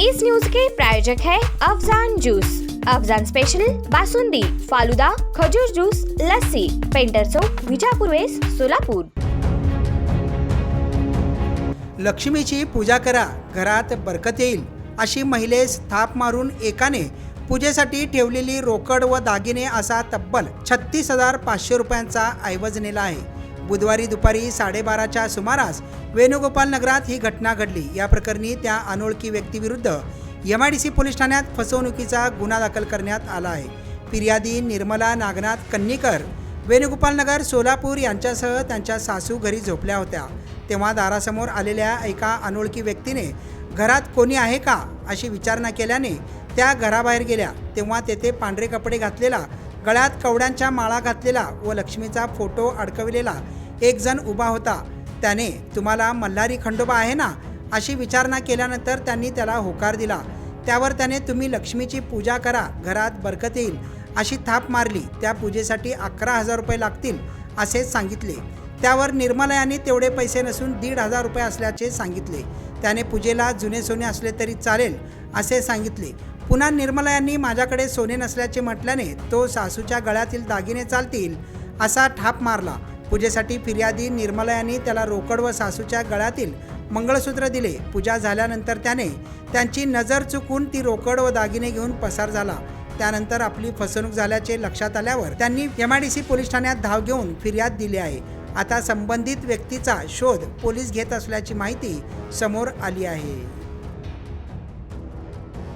इस news के प्रायोजक है अफजान जूस। अफजान स्पेशल बासुंदी फालुदा खजूर जूस लस्सी पेंटर चौक विजापूर वेस सोलापूर। लक्ष्मीची पूजा करा घरात बरकत येईल अशी महिलेस थाप मारून एकाने पूजेसाठी ठेवलेली रोकड व दागिने असा तब्बल छत्तीस हजार पाचशे रुपयांचा ऐवज नेला आहे. बुधवारी दुपारी साडेबाराच्या सुमारास वेणुगोपाल नगरात ही घटना घडली. या प्रकरणी त्या अनोळखी व्यक्तीविरुद्ध M I D C police ठाण्यात फसवणुकीचा गुन्हा दाखल करण्यात आला आहे. फिर्यादी निर्मला नागनाथ कन्नीकर वेणुगोपाल नगर सोलापूर यांच्यासह त्यांच्या सासू घरी झोपल्या होत्या. तेव्हा दारासमोर आलेल्या एका अनोळखी व्यक्तीने घरात कोणी आहे का? अशी विचारणा केल्याने त्या घराबाहेर गेल्या. तेव्हा तेथे पांढरे कपडे घातलेला गळ्यात कवड्यांच्या माळा घातलेला व लक्ष्मीचा फोटो अडकविलेला एक जण उभा होता. त्याने तुम्हाला मल्हारी खंडोबा आहे ना? अशी विचारणा केल्यानंतर त्यांनी त्याला होकार दिला. त्यावर त्याने तुम्ही लक्ष्मीची पूजा करा घरात बरकत येईल अशी थाप मारली. त्या पूजेसाठी अकरा हजार रुपये लागतील असे सांगितले. त्यावर निर्मला यांनी तेवढे पैसे नसून दीड हजार रुपये असल्याचे सांगितले. त्याने पूजेला जुने सोने असले तरी चालेल असे सांगितले. पुन्हा निर्मला यांनी माझ्याकडे सोने नसल्याचे म्हटल्याने तो सासूच्या गळ्यातील दागिने चालतील असा ठाप मारला. पूजेसाठी फिर्यादी निर्मला यांनी त्याला रोकड व सासूच्या गळ्यातील मंगळसूत्र दिले. पूजा झाल्यानंतर त्याने त्यांची नजर चुकून ती रोकड व दागिने घेऊन पसार झाला. त्यानंतर आपली फसवणूक झाल्याचे लक्षात आल्यावर त्यांनी M I D C police ठाण्यात धाव घेऊन फिर्याद दिली आहे. आता संबंधित व्यक्तीचा शोध पोलीस घेत असल्याची माहिती समोर आली आहे.